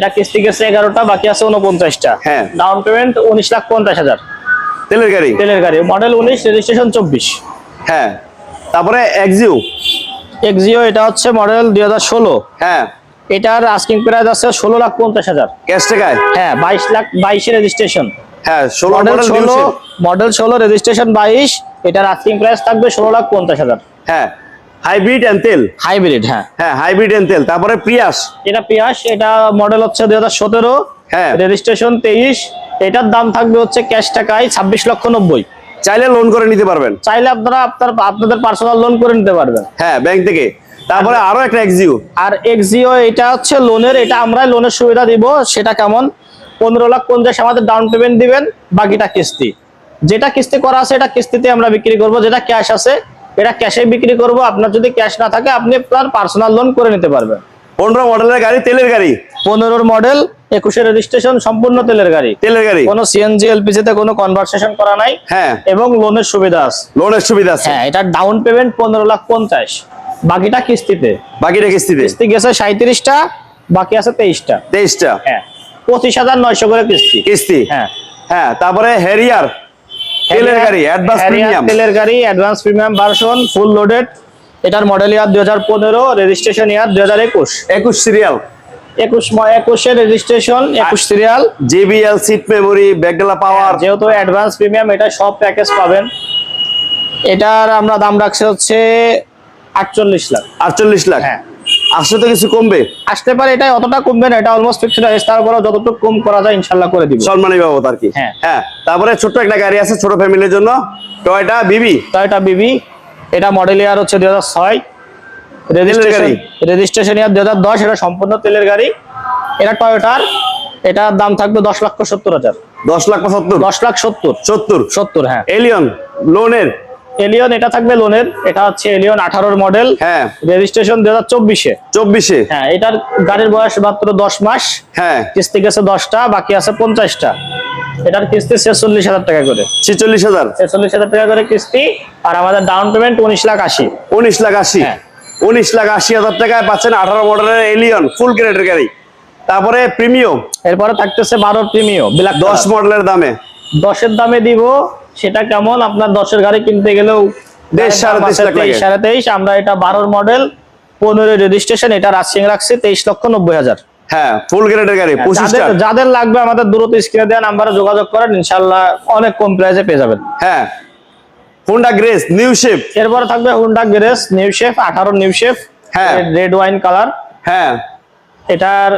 এটা কিস্তি গেছে এগারোটা বাকি আছে উনপঞ্চাশটা হ্যাঁ। ডাউন পেমেন্ট উনিশ লাখ পঞ্চাশ হাজার। তেলের গাড়ি? তেলের গাড়ি মডেল উনিশ রেজিস্ট্রেশন চব্বিশ। হ্যাঁ। তারপরে এক্সিও এক্সিও এটা হচ্ছে মডেল দুই হাজার ষোলো। হ্যাঁ। এটার আস্কিং প্রাইস আছে ষোলো লাখ পঞ্চাশ হাজার। ক্যাশ টাকায়? হ্যাঁ বাইশ লাখ বাইশে রেজিস্ট্রেশন হ্যাঁ ষোলো মডেল ষোলো মডেল ষোলো রেজিস্ট্রেশন বাইশ এটার আস্কিং প্রাইস থাকবে ষোলো লাখ পঞ্চাশ হাজার। হ্যাঁ। হাইব্রিড এন্ড তেল? হাইব্রিড হ্যাঁ। হ্যাঁ হাইব্রিড এন্ড তেল। তারপরে প্রিয়াস এটা পিয়াস এটা মডেল হচ্ছে দুই হাজার সতেরো। হ্যাঁ। রেজিস্ট্রেশন তেইশ। এটার দাম থাকবে হচ্ছে ক্যাশ টাকায় ছাব্বিশ লক্ষ নব্বই। চাইলে লোন করে নিতে পারবেন। চাইলে আপনারা আপনার আপনাদের পার্সোনাল লোন করে নিতে পারবেন। হ্যাঁ ব্যাংক থেকে। তারপরে আরও একটা এক্সিও আর এক্সিও এটা হচ্ছে লোনের এটা আমরাই লোনের সুবিধা দিব সেটা কেমন? পনেরো লাখ পঞ্চাশ আমাদের ডাউন পেমেন্ট দিবেন বাকিটা কিস্তি। যেটা কিস্তি করা আছে এটা কিস্তিতে আমরা বিক্রি করব যেটা ক্যাশ আছে এটা ক্যাশে বিক্রি করব। আপনার যদি ক্যাশ না থাকে আপনি আপনার পার্সোনাল লোন করে নিতে পারবেন। পনেরো মডেলের গাড়ি তেলের গাড়ি? পনেরোর মডেল একুশে রেজিস্ট্রেশন সম্পূর্ণ তেলের গাড়ি। তেলের গাড়ি? কোনো সিএনজি এলপিজি তে কোনো কনভারসেশন করা নাই। হ্যাঁ। এবং লোনের সুবিধা আছে। লোনের সুবিধা আছে। হ্যাঁ এটা ডাউন পেমেন্ট পনেরো লাখ পঞ্চাশ। বাকিটা কিস্তিতে। বাকিটা কিস্তিতে? কিস্তি গেছে সাঁত্রিশটা বাকি আছে তেইশটা। তেইশটা? হ্যাঁ পঁচিশ হাজার নয়শো করে কিস্তি। কিস্তি? হ্যাঁ। হ্যাঁ তারপরে হেরিয়ার তেলের গাড়ি অ্যাডভান্স প্রিমিয়াম তেলের গাড়ি advance premium version full loaded এটার মডেল ইয়ার দুই হাজার পনেরো রেজিস্ট্রেশন ইয়ার দুই হাজার একুশ। একুশ সিরিয়াল একুশ একুশের রেজিস্ট্রেশন একুশ সিরিয়াল জেবিএল সিট মেমোরি ব্যাকডালা পাওয়ার যেহেতু অ্যাডভান্স প্রিমিয়াম এটা সব প্যাকেজ পাবেন। এটার আমরা দাম রাখছি হচ্ছে আটচল্লিশ লাখ। আটচল্লিশ লাখ। হ্যাঁ। আসলে তো কিছু কমবে। আসতে পারে এটা অতটা কমবে না এটা অলমোস্ট ফিক্সড প্রাইস তারপরে যতটুকু কম করা যায় ইনশাল্লাহ করে দিব। সম্মানী বাবদ আর কি? হ্যাঁ। হ্যাঁ তারপরে ছোট্ট একটা গাড়ি আছে ছোট ফ্যামিলির জন্য টয়টা বিবি টয়োটা বিবি এটা মডেল ইয়ার হচ্ছে দুই হাজার ছয়। রেজিস্ট্রেশন গাড়ি? রেজিস্ট্রেশন ইয়ার দুই হাজার দশ এটা সম্পূর্ণ তেলের গাড়ি। এটা টয়োটার এটার দাম থাকবে দশ লক্ষ সত্তর হাজার। দশ লাখ পঁচাত্তর দশ লাখ সত্তর। সত্তর? সত্তর হ্যাঁ। এলিয়ন লোনের এলিয়ন এটা থাকবে লোনের এটা হচ্ছে এলিয়ন আঠারোর মডেল হ্যাঁ। রেজিস্ট্রেশন দু হাজার চব্বিশে। চব্বিশে। হ্যাঁ এটার গাড়ির বয়স মাত্র দশ মাস। হ্যাঁ। কিস্তি গেছে দশটা বাকি আছে পঞ্চাশটা। এটার কিস্তি ছেচল্লিশ হাজার টাকা করে। ছেচল্লিশ হাজার? ছেচল্লিশ হাজার টাকা করে কিস্তি। আর আমাদের ডাউন পেমেন্ট উনিশ লাখ আশি। উনিশ লাখ আশি। হ্যাঁ। উনিশ লাখ আশি হাজার টাকায় পাচ্ছেন আঠারো মডেলের এলিয়ন ফুল গ্রেডের গাড়ি। তারপরে প্রিমিয়ম এরপরে থাকতেছে বারো দশ দশ মডেলের দামে। দশের দামে দিব সেটা কেমন? আপনার দশের গাড়ি কিনতে গেলেও সাড়ে তেইশ আমরা এটা বারোর মডেল পনেরো রেজিস্ট্রেশন এটা রাজসিং রাখছি তেইশ লক্ষ নব্বই হাজার। হ্যাঁ ফুল গ্রেডের গাড়ি যাদের লাগবে আমাদের দ্রুত স্ক্রিনে দেওয়া নাম্বারে যোগাযোগ করেন ইনশাল্লাহ অনেক কম প্রাইসে পেয়ে যাবেন। হ্যাঁ হোন্ডা গ্রেস নিউ শেপ এরপরে থাকবে হুন্ডা গ্রেস নিউ শেফ আঠারো নিউ হ্যাঁ। রেড ওয়াইন কালার হ্যাঁ। এটার